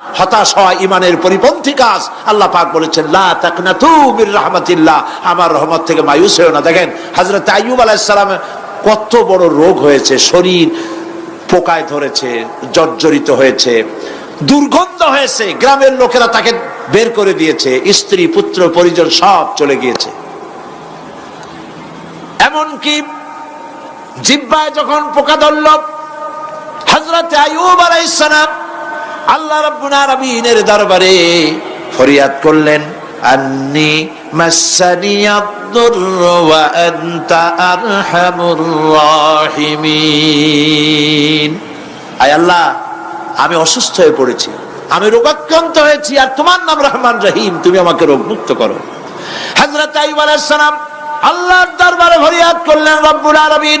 হতাশ হওয়া ইমানের পরিপন্থী কাজ আল্লাহ পাক বলেছেন রাহমাতিল্লাহ। আমার রহমত থেকে মায়ুস হয়েও না। দেখেন, হযরত আইয়ুব আলাইহিস সালাম কত বড় রোগ হয়েছে, শরীর পোকায় ধরেছে, জর্জরিত হয়েছে, দুর্গন্ধ হয়েছে, গ্রামের লোকেরা তাকে বের করে দিয়েছে, স্ত্রী, পুত্র, পরিজন সব চলে গিয়েছে। এমনকি জিব্বায় যখন পোকা ধরল হজরত আয়ুব আলাইহিস সালাম আল্লাহ রাব্বুল আলামিনের দরবারে ফরিয়াদ করলেন, আন্নি মাসানিয়াদ-দুরর ওয়া আনতা আরহামুর রাহিমিন। আয় আল্লাহ, আমি অসুস্থ হয়ে পড়েছি, আমি রোগাক্রান্ত হয়েছি, আর তোমার নাম রহমান রহিম, তুমি আমাকে রোগ মুক্ত করো। হযরত আইয়ুব আলাইহিস সালাম আল্লাহর দরবারে ফরিয়াদ করলেন, রব্বুল আলামিন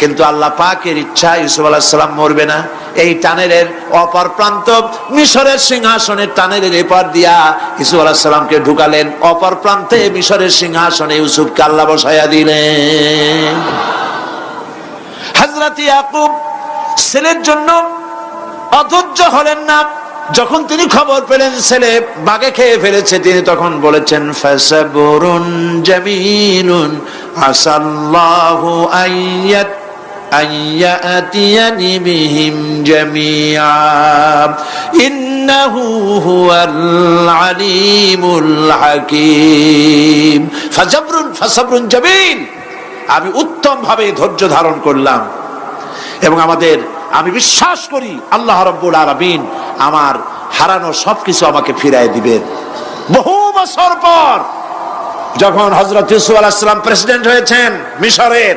কিন্তু আল্লাহ পাকের ইচ্ছা ইউসুফ আলাহিসাল্লাম মরবে না। এই টানেলের অপর প্রান্ত মিশরের সিংহাসনের টানেলের এপার দিয়া ইউসুফ আলাহিসাল্লামকে ঢুকালেন। অপর প্রান্তে মিশরের সিংহাসনে ইউসুফকে আল্লাহ বসাইয়া দিলেন। হাজরাত ছেলের জন্য অধৈর্য হলেন না। যখন তিনি খবর পেলেন, ছেলে বাগে খেয়ে ফেলেছে, তিনি তখন বলেছেন, ফাসাবুরুন জামিলুন আসাল্লাহু আইয়াত ইন্নাহু হুয়াল আলিমুল হাকীম ফাসাবরুন ফাসাবরুন জামিল আমি উত্তম ভাবে ধৈর্য ধারণ করলাম। এবং আমাদের আমি বিশ্বাস করি আল্লাহ রব্বুল আলমিন আমার হারানো সবকিছু আমাকে ফিরাই দিবেন। বহু বছর পর যখন হজরত ইউসুফ আলাহিসাম প্রেসিডেন্ট হয়েছেন মিশরের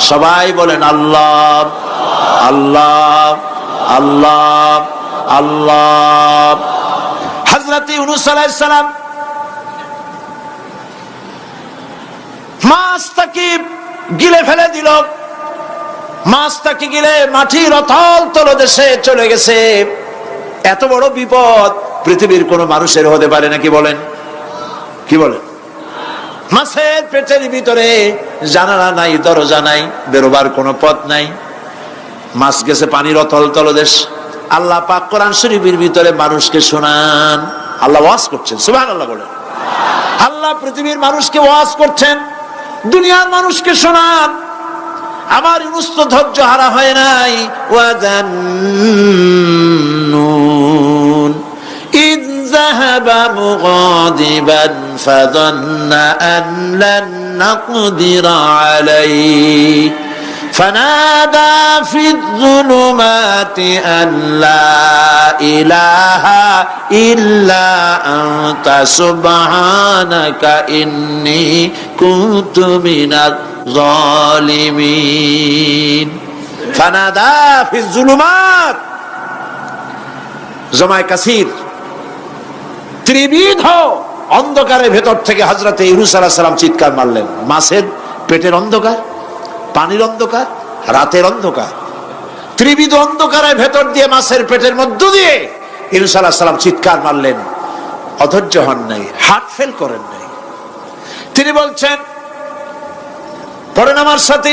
সবাই বলেন আল্লাহ আল্লাহ আল্লাহ আল্লাহ। হজরত ইউনুস আলাইহিস সালাম গিলে ফেলে দিল। মাছ তাকে গিলে মাটির অথল তলদেশে চলে গেছে। এত বড় বিপদ পৃথিবীর কোন মানুষের হতে পারে নাকি বলেন? কি বলেন? মাছের পেটের ভিতরে জানালা নাই, দরজা নাই, বেরোবার কোনো পথ নাই। মাছ গেছে পানির অতল তলদেশ। আল্লাহ পাক কোরআন শরীফের ভিতরে মানুষকে শোনান। আল্লাহ ওয়াজ করছেন সুবহান আল্লাহ বলেন। আল্লাহ পৃথিবীর মানুষকে ওয়াজ করছেন, দুনিয়ার মানুষকে শোনান। আমার ইউনুস তো ধৈর্য হারা হয় নাই। ওয়াজান্নুন إذ ذهب مغاضبا فظن أن لن نقدر عليه فنادى في الظلمات أن لا إله إلا أنت سبحانك إني كنت من الظالمين فنادى في الظلمات জমায় কাসির ত্রিবিধ অন্ধকারের ভেতর থেকে হজরতে ইউনুস আলাহ সালাম চিৎকার মারলেন। মাছের পেটের অন্ধকার, পানির অন্ধকার, রাতের অন্ধকার। ত্রিবিধ অন্ধকারের ভেতর দিয়ে মাছের পেটের মধ্য দিয়ে ইউনুস আলাহ সালাম চিৎকার মারলেন। অধৈর্য হন নাই হার্ট ফেল করেন নাই। তিনি বলছেন, পড়েন আমার সাথে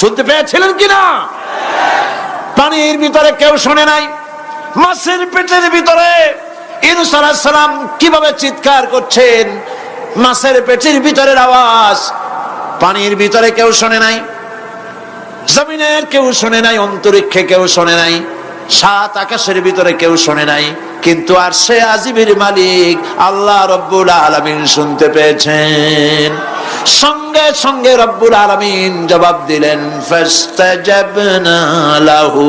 শুনতে পেয়েছিলেন কিনা? পানির ভিতরে কেউ শোনে নাই। মাছের পেটের ভিতরে ইউনুস আলাইহিস সালাম কীভাবে চিৎকার করছেন? মাছের পেটের ভিতরের আওয়াজ পানির ভিতরে কেউ শোনে নাই। জমিনের কেউ শোনে নাই, অন্তরিক্ষে কেউ শোনে নাই। সাত আকাশের ভিতরে কেউ শোনে নাই। কিন্তু আর সে আজিবির মালিক আল্লাহ রব্বুল আলমিন শুনতে পেয়েছেন। সঙ্গে সঙ্গে রব্বুল আলমিন জবাব দিলেন ফাস্তাজাবনা লাহু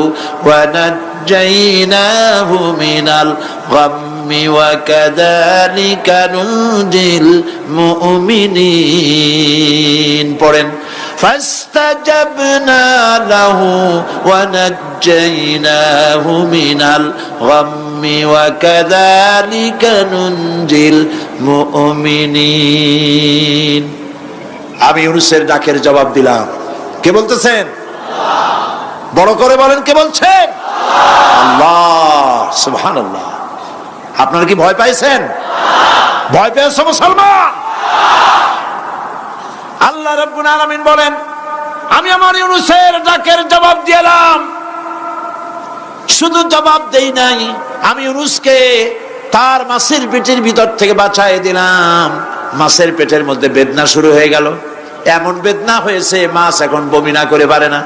ওয়া নাজ্জাইনাহু মিনাল গাম্মি ওয়া কাযালিকা নুজিল মুমিনিন পড়েন فاستجبنا له ونجيناه من الغم وكذلك ننجي المؤمنين আমি ইউনুসের ডাকের জবাব দিলাম। কে বলতেছেন? বড় করে বলেন, কে বলছেন? আল্লাহ আপনারা কি ভয় পাইছেন? ভয় পেয়েছ মুসলমান? আল্লাহ রব্বুল আলামিন বলেন, আমি আমার ইউনুসের ডাকের জবাব দিলাম শুধু জবাব দেই নাই, আমি ইউনুসকে তার মাছের পেটের ভিতর থেকে বাঁচাই দিলাম। মাছের পেটের মধ্যে বেদনা শুরু হয়ে গেল। এমন বেদনা হয়েছে, মাছ এখন বমি না করে পারে না।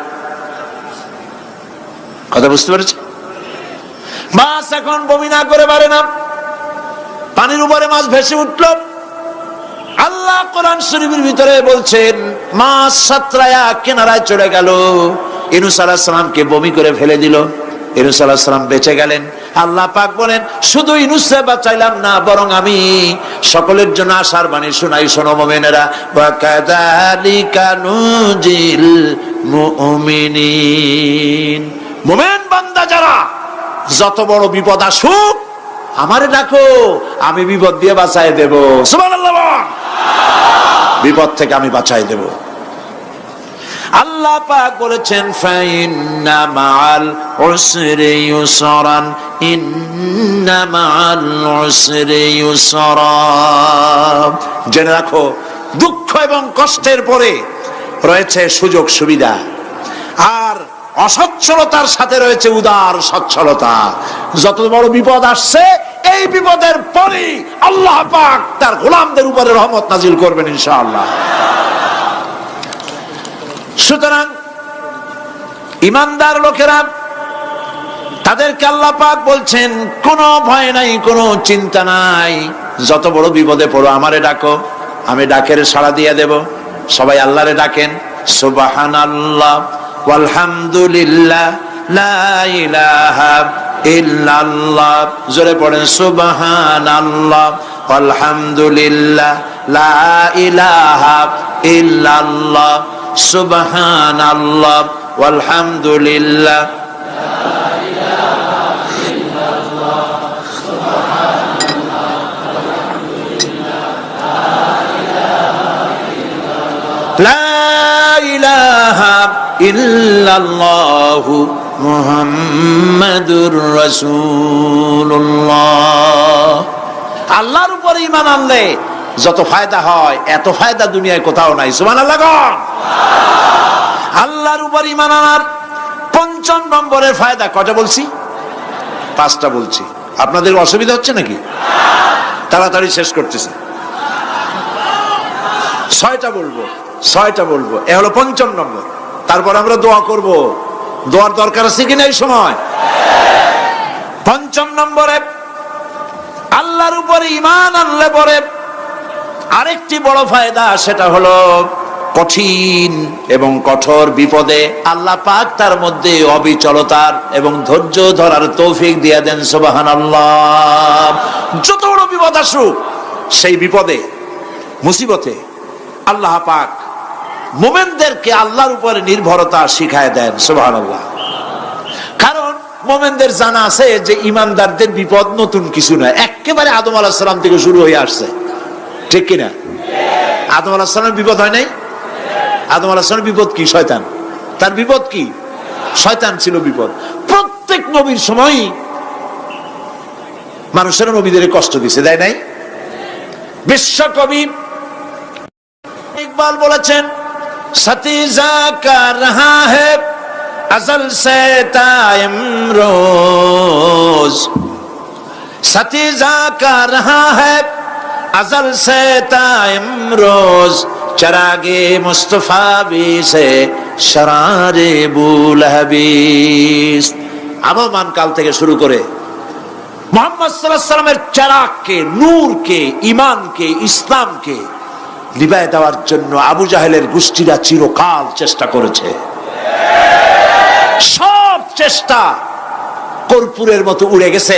কথা বুঝতে পেরেছ? মাছ এখন বমি না করে পারে না। পানির উপরে মাছ ভেসে উঠল। আল্লাহ কোরআন শরীফের ভিতরে বলছেন, মাছ সাতরায়া কেনারায় চলে গেল। ইনুস সালামকে বমি করে ফেলে দিল। ইনুস সালাম বেঁচে গেলেন। আল্লাহ পাক বলেন, শুধু ইনুসে বাঁচাইলাম না, বরং আমি সকলের জন্য আশার বাণী শোনাই, শোনো মোমেনেরা। মোমেন বান্দা যারা, যত বড় বিপদ আসুক, আমারে ডাকো, আমি বিপদ দিয়ে বাঁচাই দেব। বিপদ থেকে আমি বাঁচাই দেব। আল্লাহ পাক বলেছেন, ফাইন্না মাআল উসরি ইউসরান, ইন্না মাআল উসরি ইউসরা। জেনে রাখো, দুঃখ এবং কষ্টের পরে রয়েছে সুযোগ সুবিধা, আর অসচ্ছলতার সাথে রয়েছে উদার সচ্ছলতা। যত বড় বিপদ আসছে, এই বিপদের পরে আল্লাহ পাক তার গোলামদের উপরে রহমত নাজিল করবেন ইনশাআল্লাহ। সুতরাং ইমানদার লোকেরা তাদেরকে আল্লাহ পাক বলছেন, কোনো ভয় নাই, কোনো চিন্তা নাই। যত বড় বিপদে পড়ো, আমারে ডাকো, আমি ডাকের সাড়া দিয়ে দেব। সবাই আল্লাহরে ডাকেন সুবাহান আল্লাহ আলহামদুলিল্লাহ ইল্লাল্লাহ। জোরে পড়েন সুবাহান আল্লাহ আলহামদুলিল্লাহ লা ইলাহা সুবাহান আল্লাহ আলহামদুলিল্লাহ ইল্লাল্লাহু মুহাম্মাদুর রাসূলুল্লাহ। আল্লাহর উপর ইমান আনলে যত ফায়দা হয়, এত ফায়দা দুনিয়ায় কোথাও নাই। সুমান আল্লাহ আল্লাহর উপর ইমান আনার পঞ্চম নম্বরের ফায়দা কটা বলছি? পাঁচটা বলছি। আপনাদের অসুবিধা হচ্ছে নাকি? তাড়াতাড়ি শেষ করতেছে। ছয়টা বলব ছয়টা বলব। এ হলো পঞ্চম নম্বর। তারপর আমরা দোয়া করব। দোয়ার দরকার আছে কিনা এই সময়? পঞ্চম নম্বরে, আল্লাহর উপরে ইমান আনলে পরে আরেকটি বড় ফায়দা, সেটা হলো কঠিন এবং কঠোর বিপদে আল্লাহ পাক তার মধ্যে অবিচলতার এবং ধৈর্য ধরার তৌফিক দিয়ে দেন সুবাহান আল্লাহ যত বড় বিপদ আসুক, সেই বিপদে, মুসিবতে আল্লাহ পাক মোমেনদেরকে আল্লাহর উপরে নির্ভরতা শিখায় দেন সোবাহান আল্লাহ কারণ মোমেনদের জানা আছে যে ইমানদারদের বিপদ নতুন কিছু নয়, একেবারে আদম আলাহিসাল্লাম থেকে শুরু হয়ে আসছে। ঠিক কিনা? আদম আলাহিসামের বিপদ হয় নাই? আদম আলাহিসামের বিপদ কি? শয়তান। তার বিপদ কি? শয়তান ছিল বিপদ। প্রত্যেক নবীর সময় মানুষের নবীদের কষ্ট দিছে, দেয় নাই? বিশ্বকবি ইকবাল বলেছেন, সতীজা কা রাহা আজল সে তাইম রোজ। সতীজা কা রাহা হ্যা अजल से तायम रोज चरागे मुस्तफा भी से शरारे बुल हबीस আবহমান কাল থেকে শুরু করে মোহাম্মদ সাল্লাহ সাল্লামের চারাককে নূরকে ইমানকে ইসলামকে লিবায় দেওয়ার জন্য আবু জাহেলের গোষ্ঠীরা চিরকাল চেষ্টা করেছে সব চেষ্টা কর্পূরের মতো উড়ে গেছে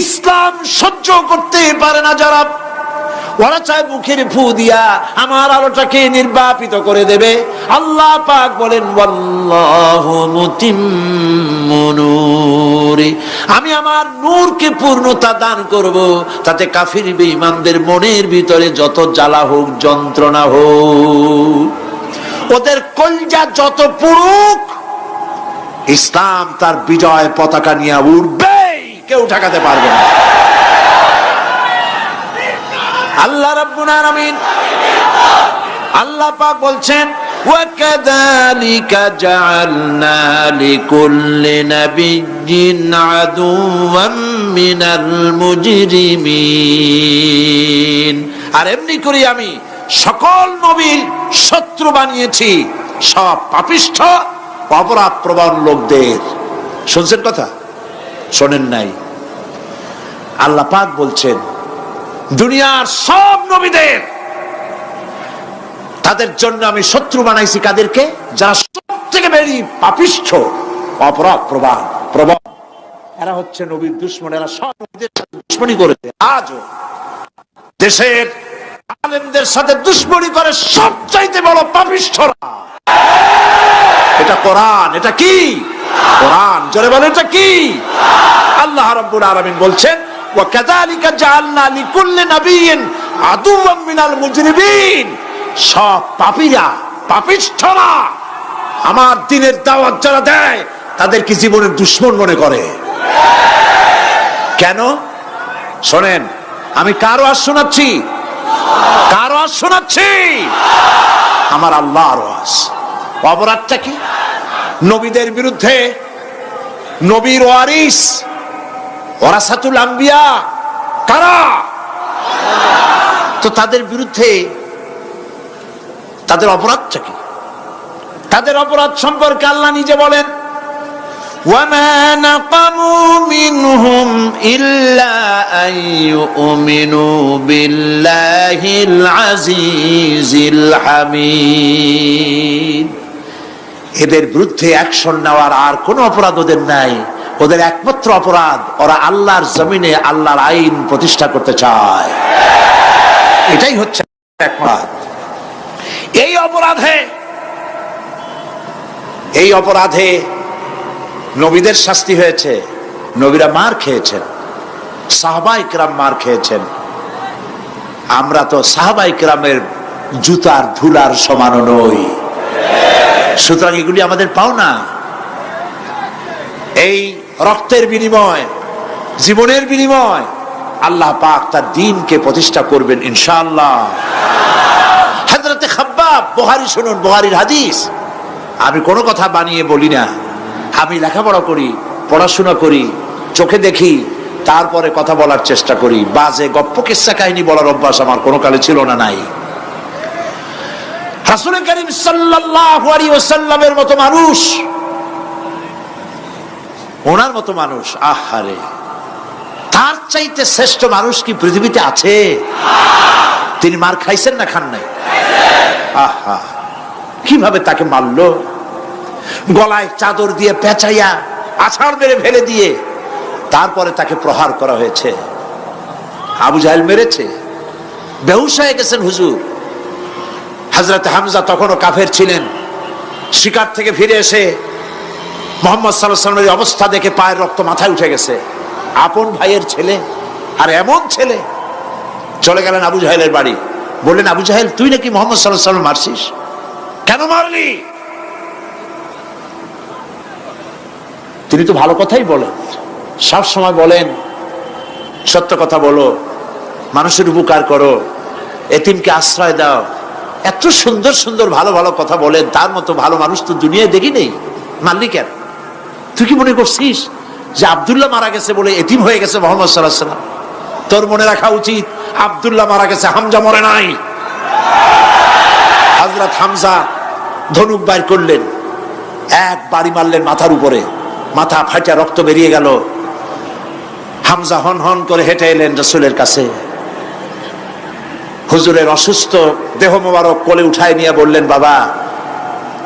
ইসলাম সহ্য করতে পারে না যারা। ওরা চায় মুখের ফু দিয়া আমার আলোটাকে নির্বাপিত করে দেবে। আল্লাহ পাক বলেন আমি আমার নূরকে পূর্ণতা দান করব, তাতে কাফির বেঈমানদের মনের ভিতরে যত জ্বালা হোক, যন্ত্রণা হোক। ওদের কলজা যত পুরুক ইসলাম তার বিজয় পতাকা নিয়ে উঠবেই কেউ ঠেকাতে পারবে না আল্লাহ রাব্বুল আলামিন আল্লাহ পাক বলছেন وكذلك جعلنا لكل نبي عدوا من المجرمين আর এমনি করে আমি সকল নবীর শত্রু বানিয়েছি সব পাপিষ্ঠ অপরাধ প্রবণ লোকদের শুনছেন কথা শোনেন নাই। আল্লাহ পাক বলছেন, দুনিয়ার সব নবীদের, তাদের জন্য আমি শত্রু বানাইছি কাদেরকে? যারা সব থেকে বেশি পাপিষ্ঠ, অপরাধ প্রবাহ প্রবণ এরা হচ্ছে নবীর দুশ্মন, এরা সব নবীদের সাথে দুশ্মনী করেছে। আজও দেশের আলেমদের সাথে দুশ্মনী করে সবচাইতে বড় পাপিষ্ঠরা। এটা কোরআন, এটা কি? কোরআন। জোরে বলে এটা কি? আল্লাহ রাব্বুল আলামিন বলছেন ওয়া কাযালিকা জাআলনা লিকুল্লি নাবিয়্যিন আদুওয়াম মিনাল মুজরিমিন। সব পাপীরা, পাপিষ্ঠরা আমার দিনের দাওয়াত যারা দেয়, তাদেরকে জীবনের দুশ্মন মনে করে। কেন? শোনেন, আমি কারও আজ শোনাচ্ছি? কারও আজ শোনাচ্ছি? আমার আল্লাহর আওয়াজ। অপরাধটা কি? নবীদের বিরুদ্ধে নবীর ওয়ারিস ওরাসাতুল আম্বিয়া কারা তো তাদের বিরুদ্ধে তাদের অপরাধটা কি তাদের অপরাধ সম্পর্কে আল্লাহ নিজে বলেন وما نقموا منهم إلا أن يؤمنوا بالله العزيز الحميد এদের বিরুদ্ধে অ্যাকশন নেওয়ার আর কোনো অপরাধ ওদের নাই। ওদের একমাত্র অপরাধ, ওরা আল্লাহর জমিনে আল্লাহর আইন প্রতিষ্ঠা করতে চায়। এটাই হচ্ছে এই অপরাধে এই অপরাধে নবীদের শাস্তি হয়েছে। নবীরা মার খেয়েছেন। সাহবা ইকরাম মার খেয়েছেন। আমরা তো সাহবা ইকরামের জুতার ধুলার সমানও নই। সুতরাং এগুলি আমাদের পাওনা। এই রক্তের বিনিময়, জীবনের বিনিময়, আল্লাহ পাক তার দিনকে প্রতিষ্ঠা করবেন ইনশাআল্লাহ। হাজরতে খাব্বাব, বহারি শুনুন, বহারির হাদিস। আমি কোনো কথা বানিয়ে বলি না। আমি লেখাপড়া করি, পড়াশোনা করি, চোখে দেখি, তারপরে কথা বলার চেষ্টা করি। বাজে, গপ্প কিস্সা কাহিনী বলার অভ্যাস আমার কোনো কালে ছিল না, নাই। রাসূল করিম সাল্লাল্লাহু আলাইহি ওয়াসাল্লামের মতো মানুষ। ওনার মতো মানুষ, আহারে। তার চাইতে শ্রেষ্ঠ মানুষ কি পৃথিবীতে আছে? তিনি মার খাইছেন না খান নাই? আহা। কীভাবে তাকে মারলো? গলায় চাদর দিয়ে পেঁচাইয়া আছাড় মেরে ফেলে দিয়ে তারপরে তাকে প্রহার করা হয়েছে। আবু জাহেল মেরেছে। হয়ে গেছেন হুজুর। হাজরত হামজা তখনও কাফের ছিলেন। শিকার থেকে ফিরে এসে মোহাম্মদ সাল্লাহ সাল্লামের অবস্থা দেখে পায়ের রক্ত মাথায় উঠে গেছে। আপন ভাইয়ের ছেলে আর এমন ছেলে। চলে গেলেন আবু জাহেলের বাড়ি। বললেন, আবু জাহেল, তুই নাকি মোহাম্মদ সাল্লাহ সাল্লাম মারছিস? কেন মারলি? তিনি তো ভালো কথাই বলেন। সব সময় বলেন, সত্য কথা বলো, মানুষের উপকার করো, এতিমকে আশ্রয় দাও এত সুন্দর সুন্দর ভালো ভালো কথা বলেন, তার মতো ভালো মানুষ তো দুনিয়ায় দেখি নেই। কেন তুই কি মনে করছিস যে আবদুল্লাহ মারা গেছে বলে এতিম হয়ে গেছে মোহাম্মদ সাল্লাহ তোর মনে রাখা উচিত, আবদুল্লাহ মারা গেছে, হামজা মরে নাই। হাজরত হামজা ধনুক বাইর করলেন, এক বাড়ি মারলেন মাথার উপরে, মাথা ফাটা রক্ত বেরিয়ে গেল। হামজা হন হন করে হেঁটে এলেন রসুলের কাছে। হুজুরের অসুস্থ দেহ মোবারক কোলে উঠায় নিয়ে বললেন, বাবা,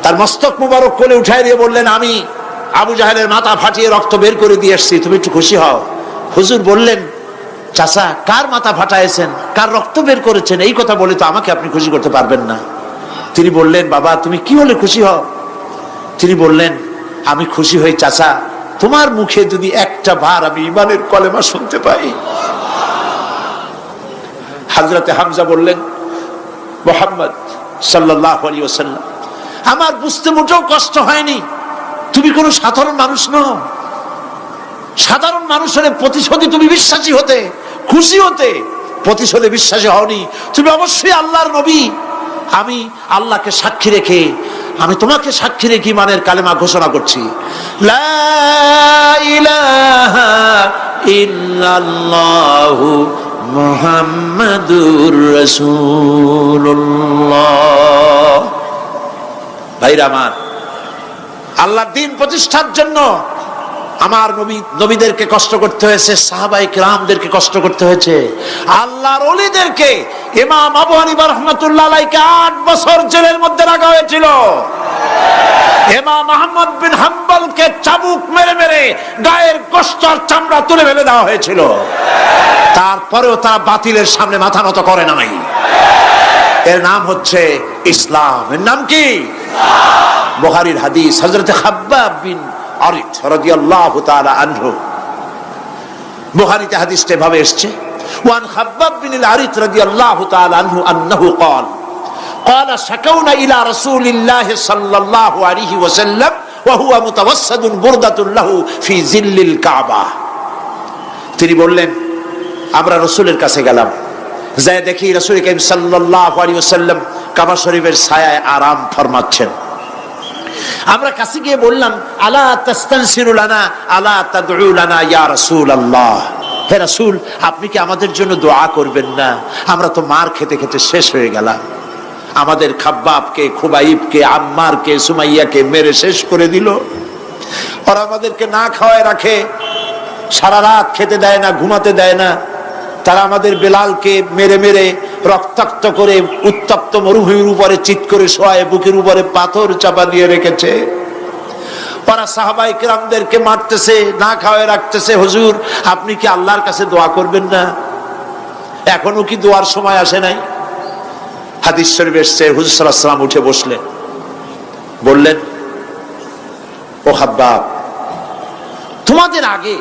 তার মস্তক মোবারক কোলে উঠায় দিয়ে বললেন, আমি আবু জাহেলের মাথা ফাটিয়ে রক্ত বের করে দিয়ে এসছি, তুমি একটু খুশি হও। হুজুর বললেন, চাচা, কার মাথা ফাটাইছেন? কার রক্ত বের করেছেন? এই কথা বলে তো আমাকে আপনি খুশি করতে পারবেন না। তিনি বললেন, বাবা, তুমি কি হলে খুশি হও? তিনি বললেন, আমি খুশি হই, চাচা, তোমার মুখে যদি একটা বার আমি ইমানের কলেমা শুনতে পাই হাজরতে হামজা বললেন, মোহাম্মদ সাল্লাহ আলী ওসাল্লাম আমার বুঝতে মোটেও কষ্ট হয়নি। তুমি কোনো সাধারণ মানুষ নও। সাধারণ মানুষের প্রতিশোধে তুমি বিশ্বাসী হতে, খুশি হতে প্রতিশোধে বিশ্বাসী হওনি। তুমি অবশ্যই আল্লাহর নবী। আমি আল্লাহকে সাক্ষী রেখে, আমি তোমাকে সাক্ষী রেখে মানের কালেমা ঘোষণা করছি। লা ইলাহা ইল্লাল্লাহু মুহাম্মাদুর রাসূলুল্লাহ। ভাইরা আমার আল্লাহর দিন প্রতিষ্ঠার জন্য আমার নবী, নবীদেরকে কষ্ট করতে হয়েছে সাহাবাই রামদেরকে কষ্ট করতে হয়েছে। আল্লাহর অলিদেরকে ইমাম আবু আলাইকে আট বছর জেলের মধ্যে রাখা হয়েছিল। এমা মোহাম্মদ বিন হাম্বলকে চাবুক মেরে মেরে গায়ের কষ্ট চামড়া তুলে ফেলে দেওয়া হয়েছিল। তারপরেও তারা বাতিলের সামনে মাথা নত করে নাই। এর নাম হচ্ছে ইসলাম। এর নাম কি? বোহারির হাদিস হজরত হাব্বাব বিন আরিত রাদিয়াল্লাহু তাআলা আনহু। বুখারীতে হাদিসটা এভাবে এসেছে, ওয়ান হাব্বাব বিন আরিত রাদিয়াল্লাহু তাআলা আনহু আন্নাহু ক্বালা قال شكونا الى رسول الله صلى الله عليه وسلم وهو متوسد بردة له في ظل الكعبة তিনি বললেন আমরা রসুলের কাছে গেলাম যাই দেখি রসুল করিম সাল্লাল্লাহু আলাইহি ওয়াসাল্লাম কাবা শরীফের ছায়ায় আরাম ফরমাচ্ছেন আমরা কাছে গিয়ে বললাম আলা তাস্তানসিরু লানা আলা তাদউ লানা ইয়া রাসূলুল্লাহ হে রাসূল আপনি কি আমাদের জন্য দোয়া করবেন না আমরা তো মার খেতে খেতে শেষ হয়ে গেলাম আমাদের খাব্বাবকে, খুবাইবকে, আম্মারকে, সুমাইয়াকে মেরে শেষ করে দিল। ওরা আমাদেরকে না খাওয়ায় রাখে, সারা রাত খেতে দেয় না, ঘুমাতে দেয় না। তারা আমাদের বেলালকে মেরে মেরে রক্তাক্ত করে উত্তপ্ত মরুভূমির উপরে চিত করে শোয়ায়, বুকের উপরে পাথর চাপা দিয়ে রেখেছে। ওরা সাহাবাই কিরামদেরকে মারতেছে, না খাওয়ায় রাখতেছে, হুজুর, আপনি কি আল্লাহর কাছে দোয়া করবেন না? এখনও কি দোয়ার সময় আসে নাই? হাদিস শরীফ এসছে হুজুর আলাইহি উঠে বসলেন বললেন, ও হাব্বাব, তোমাদের আগে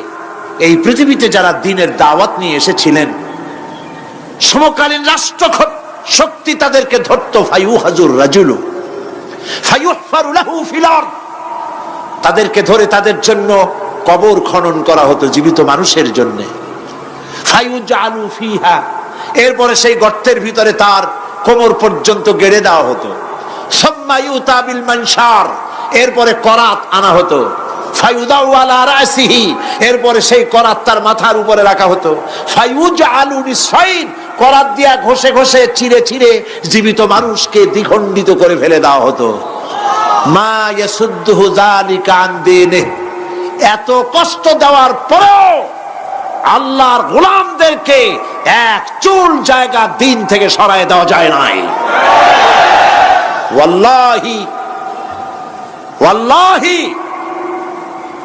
এই পৃথিবীতে যারা দিনের দাওয়াত নিয়ে এসেছিলেন, সমকালীন রাষ্ট্র শক্তি তাদেরকে ধরত ফাইউ হাজুর রাজুলু। তাদেরকে ধরে তাদের জন্য কবর খনন করা হতো জীবিত মানুষের জন্য এরপরে সেই গর্তের ভিতরে তার কোমর পর্যন্ত গেড়ে দেওয়া হতো। মানসার, এরপরে করাত আনা হতো। এরপরে সেই করাত তার মাথার উপরে রাখা হতো। করাত দিয়া ঘষে ঘষে চিরে চিরে জীবিত মানুষকে দ্বিখণ্ডিত করে ফেলে দেওয়া হতো। মা। এত কষ্ট দেওয়ার পরেও আল্লাহর গোলামদেরকে এক চুল জায়গা দিন থেকে সরায় দেওয়া যায় নাই।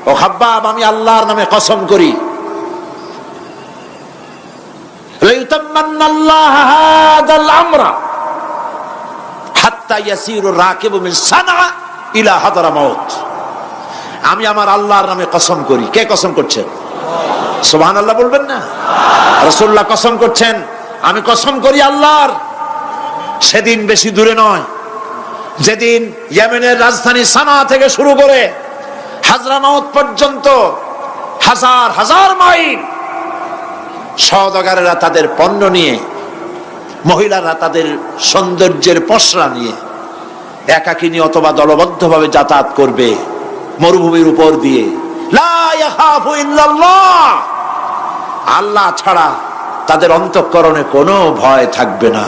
ও হাব্বাব আমি আল্লাহর নামে কসম করি। আমি আমার আল্লাহর নামে কসম করি। কে কসম করছেন সুবহান আল্লাহ বলবেন না? রসুল্লাহ কসম করছেন, আমি কসম করি আল্লাহর। সেদিন বেশি দূরে নয়। যেদিন ইয়েমেনের রাজধানী সানা থেকে শুরু করে হাজরামাউত পর্যন্ত হাজার হাজার মাইল সওদাগারেরা তাদের পণ্য নিয়ে, মহিলারা তাদের সৌন্দর্যের পসরা নিয়ে একাকিনী অথবা দলবদ্ধভাবে যাতায়াত করবে, মরুভূমির উপর দিয়ে। আল্লাহ ছাড়া তাদের অন্তঃকরণে কোনো ভয় থাকবে না।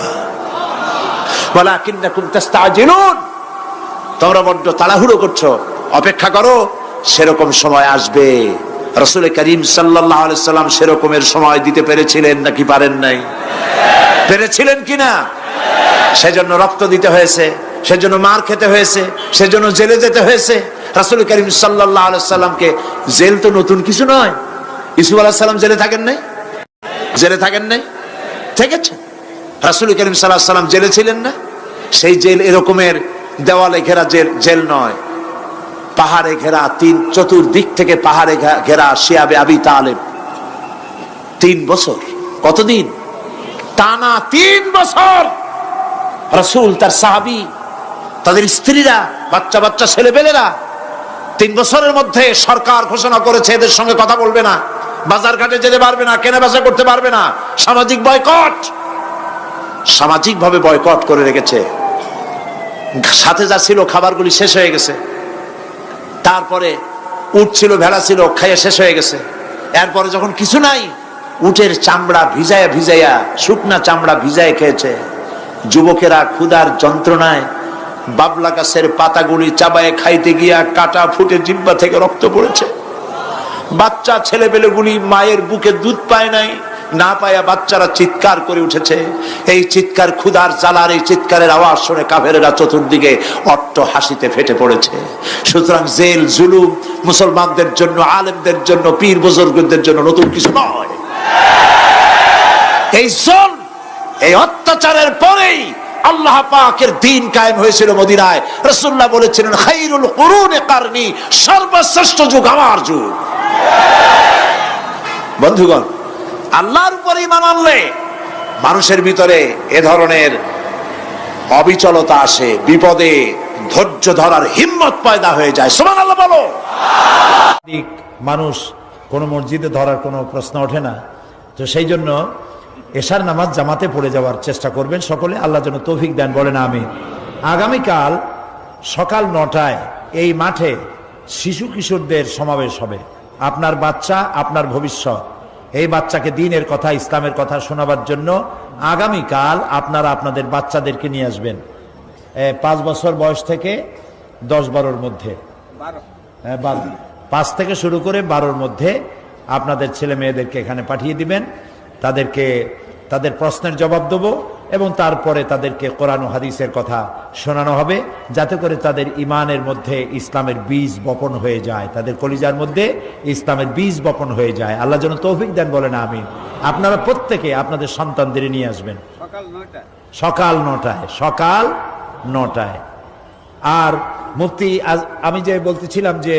তোমরা বড্ড তাড়াহুড়ো করছ। অপেক্ষা করো, সেরকম সময় আসবে। রসুল করিম সাল্লাম সেরকমের সময় দিতে পেরেছিলেন নাকি পারেন নাই? পেরেছিলেন কিনা? সেজন্য রক্ত দিতে হয়েছে। সেজন্য মার খেতে হয়েছে, সেজন্য জেলে যেতে হয়েছে। রাসুল করিম সাল্লাহ সাল্লামকে জেল তো নতুন কিছু নয়। ইসুফ আলাহ সাল্লাম জেলে থাকেন নাই? জেলে থাকেন নাই? থেকেছে। রাসুল করিম সাল্লাহ সাল্লাম জেলে ছিলেন না? সেই জেল এরকমের দেওয়ালে ঘেরা জেল জেল নয়। পাহাড়ে ঘেরা তিন চতুর্দিক থেকে পাহাড়ে ঘেরা শিয়াবে আবি তালেব। তিন বছর। কতদিন? টানা তিন বছর। রসুল তার সাহাবি তাদের স্ত্রীরা, বাচ্চা বাচ্চা ছেলেপেলেরা তিন বছরের মধ্যে সরকার ঘোষণা করেছে, এদের সঙ্গে কথা বলবে না। বাজার ঘাটে যেতে পারবে না কেনা বেচা করতে পারবে না। সামাজিক বয়কট। সামাজিক ভাবে বয়কট করে রেখেছে। সাথে যা ছিল, খাবারগুলি শেষ হয়ে গেছে। তারপরে উট ছিল, ভেড়া ছিল, খাইয়ে শেষ হয়ে গেছে। এরপরে যখন কিছু নাই, উটের চামড়া ভিজায়া ভিজাইয়া শুকনা চামড়া ভিজায় খেয়েছে। যুবকেরা ক্ষুধার যন্ত্রণায় বাবলা গাছের পাতাগুলি চাবায় খাইতে গিয়া কাটা ফুটে জিব্বা থেকে রক্ত পড়েছে। বাচ্চা ছেলেপেলেগুলি মায়ের বুকে দুধ পায় নাই, না পায়া বাচ্চারা চিৎকার করে উঠেছে। এই চিৎকার ক্ষুধার জ্বালার, এই চিৎকারের আওয়াজ শুনে কাফেরেরা চতুর্দিকে অট্ট হাসিতে ফেটে পড়েছে। সুতরাং জেল, জুলুম, মুসলমানদের জন্য, আলেমদের জন্য, পীর বুজুর্গদের জন্য নতুন কিছু নয়। এই জল এই অত্যাচারের পরেই আল্লাহ পাকের দিন কায়েম হয়েছিল মদিনায়। রসুল্লাহ বলেছিলেন, খাইরুল কুরুনে কারনি, সর্বশ্রেষ্ঠ যুগ আমার যুগ। বন্ধুগণ, আল্লাহর উপরে ইমান আনলে মানুষের ভিতরে এ ধরনের অবিচলতা আসে, বিপদে ধৈর্য ধরার হিম্মত পয়দা হয়ে যায়। সমান আল্লাহ বলো মানুষ কোনো মসজিদে ধরার কোনো প্রশ্ন ওঠে না। তো সেই জন্য এশার নামাজ জামাতে পড়ে যাওয়ার চেষ্টা করবেন সকলে আল্লাহ যেন তৌফিক দেন বলেন আমি আগামীকাল সকাল নটায় এই মাঠে শিশু কিশোরদের সমাবেশ হবে। আপনার বাচ্চা আপনার ভবিষ্যৎ। এই বাচ্চাকে দিনের কথা ইসলামের কথা শোনাবার জন্য আগামীকাল আপনারা আপনাদের বাচ্চাদেরকে নিয়ে আসবেন। পাঁচ বছর বয়স থেকে দশ বারোর মধ্যে। হ্যাঁ, পাঁচ থেকে শুরু করে বারোর মধ্যে আপনাদের ছেলে মেয়েদেরকে এখানে পাঠিয়ে দিবেন। তাদেরকে তাদের প্রশ্নের জবাব দেব এবং তারপরে তাদেরকে কোরআন হাদিসের কথা শোনানো হবে যাতে করে তাদের ইমানের মধ্যে ইসলামের বীজ বপন হয়ে যায় তাদের কলিজার মধ্যে ইসলামের বীজ বপন হয়ে যায়। আল্লাহ যেন তৌফিক দেন বলেন আমি আপনারা প্রত্যেকে আপনাদের সন্তানদের নিয়ে আসবেন। সকাল নটায় সকাল নটায়। আর মুফতি আমি যে বলতেছিলাম যে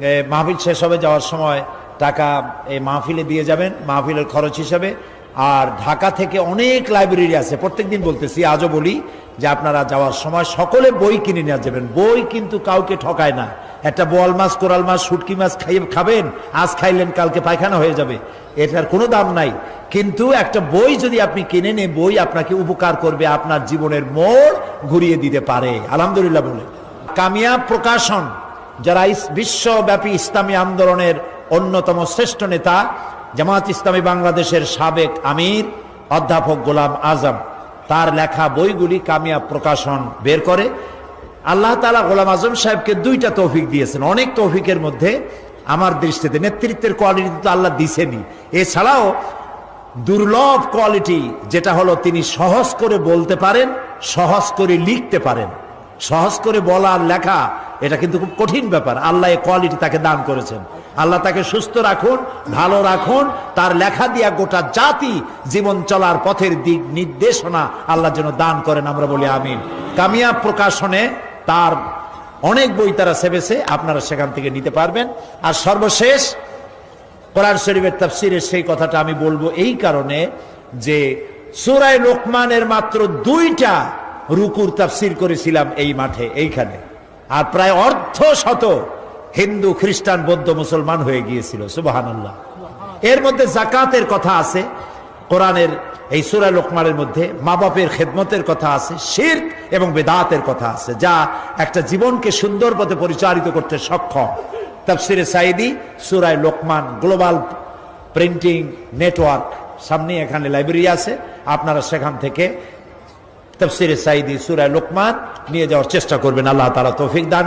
এ, মাহফিল শেষ হবে যাওয়ার সময় টাকা এই মাহফিলে দিয়ে যাবেন, মাহফিলের খরচ হিসাবে। আর ঢাকা থেকে অনেক লাইব্রেরি আছে, প্রত্যেকদিন বলতেছি, আজও বলি যে আপনারা যাওয়ার সময় সকলে বই কিনে নিয়ে যাবেন। বই কিন্তু কাউকে ঠকায় না। একটা বোয়াল মাছ, কোরাল মাছ, শুটকি মাছ খাইয়ে খাবেন, আজ খাইলেন, কালকে পায়খানা হয়ে যাবে। এটার কোনো দাম নাই। কিন্তু একটা বই যদি আপনি কিনে নেন বই আপনাকে উপকার করবে, আপনার জীবনের মোড় ঘুরিয়ে দিতে পারে। আলহামদুলিল্লাহ বলে। কামিয়া প্রকাশন, যারা বিশ্বব্যাপী ইসলামী আন্দোলনের অন্যতম শ্রেষ্ঠ নেতা জামাত ইসলামী বাংলাদেশের সাবেক আমির, অধ্যাপক গোলাম আজম। তার লেখা বইগুলি কামিয়া প্রকাশন বের করে। আল্লাহ তালা গোলাম আজম সাহেবকে দুইটা তৌফিক দিয়েছেন। অনেক তৌফিকের মধ্যে আমার দৃষ্টিতে নেতৃত্বের কোয়ালিটি তো আল্লাহ দিছেনই। এছাড়াও দুর্লভ কোয়ালিটি যেটা হলো তিনি সহজ করে বলতে পারেন, সহজ করে লিখতে পারেন। সহজ করে বলা আর লেখা, এটা কিন্তু খুব কঠিন ব্যাপার। আল্লাহ এই কোয়ালিটি তাকে দান করেছেন। আল্লাহ তাকে সুস্থ রাখুন, ভালো রাখুন, তার লেখা দিয়া গোটা জাতি জীবন চলার পথের দিক নির্দেশনা আল্লাহ যেন দান করেন, আমরা বলি আমিন। কামিয়া প্রকাশনে তার অনেক বই তারা সেবেছে, আপনারা সেখান থেকে নিতে পারবেন। আর সর্বশেষ কোরআন শরীফের তাফসিরের সেই কথাটা আমি বলব এই কারণে যে সুরায় লোকমানের মাত্র দুইটা রুকুর তাফসির করেছিলাম এই মাঠে, এইখানে। আর প্রায় অর্ধ শত হিন্দু, খ্রিস্টান, বৌদ্ধ, মুসলমান হয়ে গিয়েছিল সুবাহান এর মধ্যে জাকাতের কথা আছে, কোরআনের এই সুরা লোকমানের মধ্যে মা বাপের খেদমতের কথা আছে শির এবং বেদাতের কথা আছে, যা একটা জীবনকে সুন্দর পথে পরিচালিত করতে সক্ষম। তাফসিরে সাইদি সুরায় লোকমান, গ্লোবাল প্রিন্টিং নেটওয়ার্ক, সামনে এখানে লাইব্রেরি আছে, আপনারা সেখান থেকে তফসিরে সাইদি সুরায় লোকমান নিয়ে যাওয়ার চেষ্টা করবেন, আল্লাহ তারা তৌফিক দান